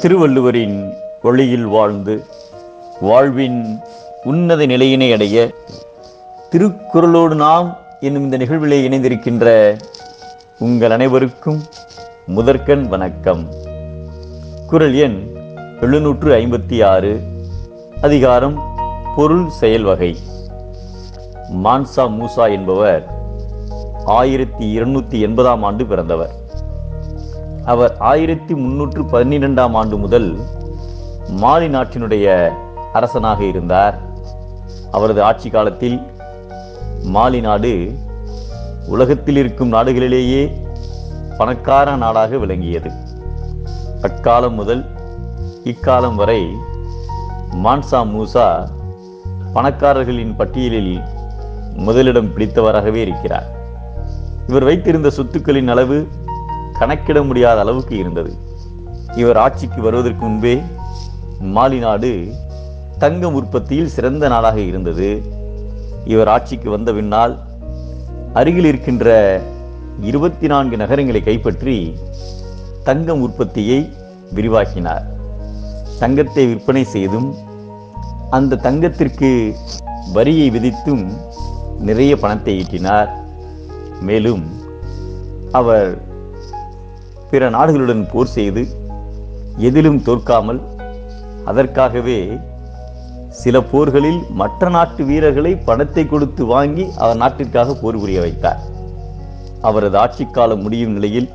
திருவள்ளுவரின் வழியில் வாழ்ந்து வாழ்வின் உன்னத நிலையினை அடைய திருக்குறளோடு நாம் என்னும் இந்த நிகழ்விலே இணைந்திருக்கின்ற உங்கள் அனைவருக்கும் முதற்கண் வணக்கம். குறள் எண் எழுநூற்று ஐம்பத்தி ஆறு அதிகாரம் பொருள் செயல் வகை. மான்சா மூசா என்பவர் ஆயிரத்தி இருநூற்றி எண்பதாம் ஆண்டு பிறந்தவர். அவர் ஆயிரத்தி முன்னூற்று பன்னிரெண்டாம் ஆண்டு முதல் மாலி நாட்டினுடைய அரசனாக இருந்தார். அவரது ஆட்சி காலத்தில் மாலி நாடு உலகத்தில் இருக்கும் நாடுகளிலேயே பணக்கார நாடாக விளங்கியது. அக்காலம் முதல் இக்காலம் வரை மான்சா மூசா பணக்காரர்களின் பட்டியலில் முதலிடம் பிடித்தவராகவே இருக்கிறார். இவர் வைத்திருந்த சொத்துக்களின் அளவு கணக்கிட முடியாத அளவுக்கு இருந்தது. இவர் ஆட்சிக்கு வருவதற்கு முன்பே மாலி நாடு தங்கம் உற்பத்தியில் சிறந்த நாடாக இருந்தது. இவர் ஆட்சிக்கு வந்த பின்னால் அருகில் இருக்கின்ற இருபத்தி நான்கு நகரங்களை கைப்பற்றி தங்கம் உற்பத்தியை விரிவாக்கினார். தங்கத்தை விற்பனை செய்தும் அந்த தங்கத்திற்கு வரியை விதித்தும் நிறைய பணத்தை ஈட்டினார். மேலும் அவர் பிற நாடுகளுடன் போர் செய்து எதிலும் தோற்காமல் அதற்காகவே சில போர்களில் மற்ற நாட்டு வீரர்களை பணத்தை கொடுத்து வாங்கி அவர் நாட்டிற்காக போர் புரிய வைத்தார். அவரது ஆட்சி காலம் முடியும் நிலையில்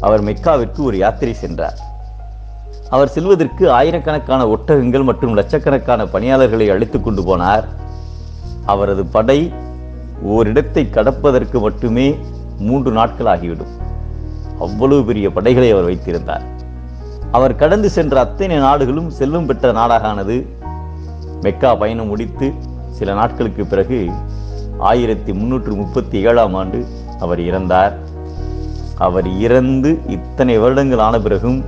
அவர் மெக்காவிற்கு ஒரு யாத்திரை சென்றார். அவர் செல்வதற்கு ஆயிரக்கணக்கான ஒட்டகங்கள் மற்றும் லட்சக்கணக்கான பணியாளர்களை அழைத்து கொண்டு போனார். அவரது படை ஓரிடத்தை கடப்பதற்கு மட்டுமே மூன்று நாட்கள் ஆகிவிடும். அவ்வளவு பெரிய படைகளை அவர் வைத்திருந்தார். அவர் கடந்து சென்ற அத்தனை நாடுகளும் செல்லும் பெற்ற நாடாகானது. மெக்கா பயணம் முடித்து சில நாட்களுக்கு பிறகு ஆயிரத்தி முன்னூற்று முப்பத்தி ஏழாம் ஆண்டு அவர் இறந்தார். அவர் இறந்து இத்தனை வருடங்கள் ஆன பிறகும்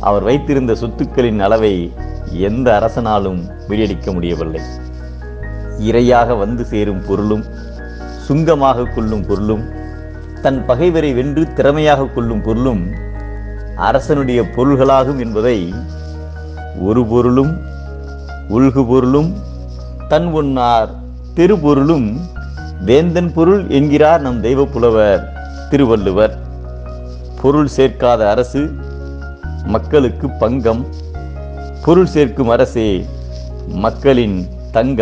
அவர் வைத்திருந்த சொத்துக்களின் அளவை எந்த அரசனாலும் முறியடிக்க முடியவில்லை. இரையாக வந்து சேரும் பொருளும் சுங்கமாக கொள்ளும் பொருளும் தன் பகைவரை வென்று திறமையாக கொள்ளும் பொருளும் அரசனுடைய பொருள்களாகும் என்பதை ஒரு பொருளும் உள்கு பொருளும் தன் ஒன்னார் திருப்பொருளும் வேந்தன் பொருள் என்கிறார் நம் தெய்வ புலவர் திருவள்ளுவர். பொருள் சேர்க்காத அரசு மக்களுக்கு பங்கம் பொருள் சேர்க்கும் அரசே மக்களின் தங்கம்.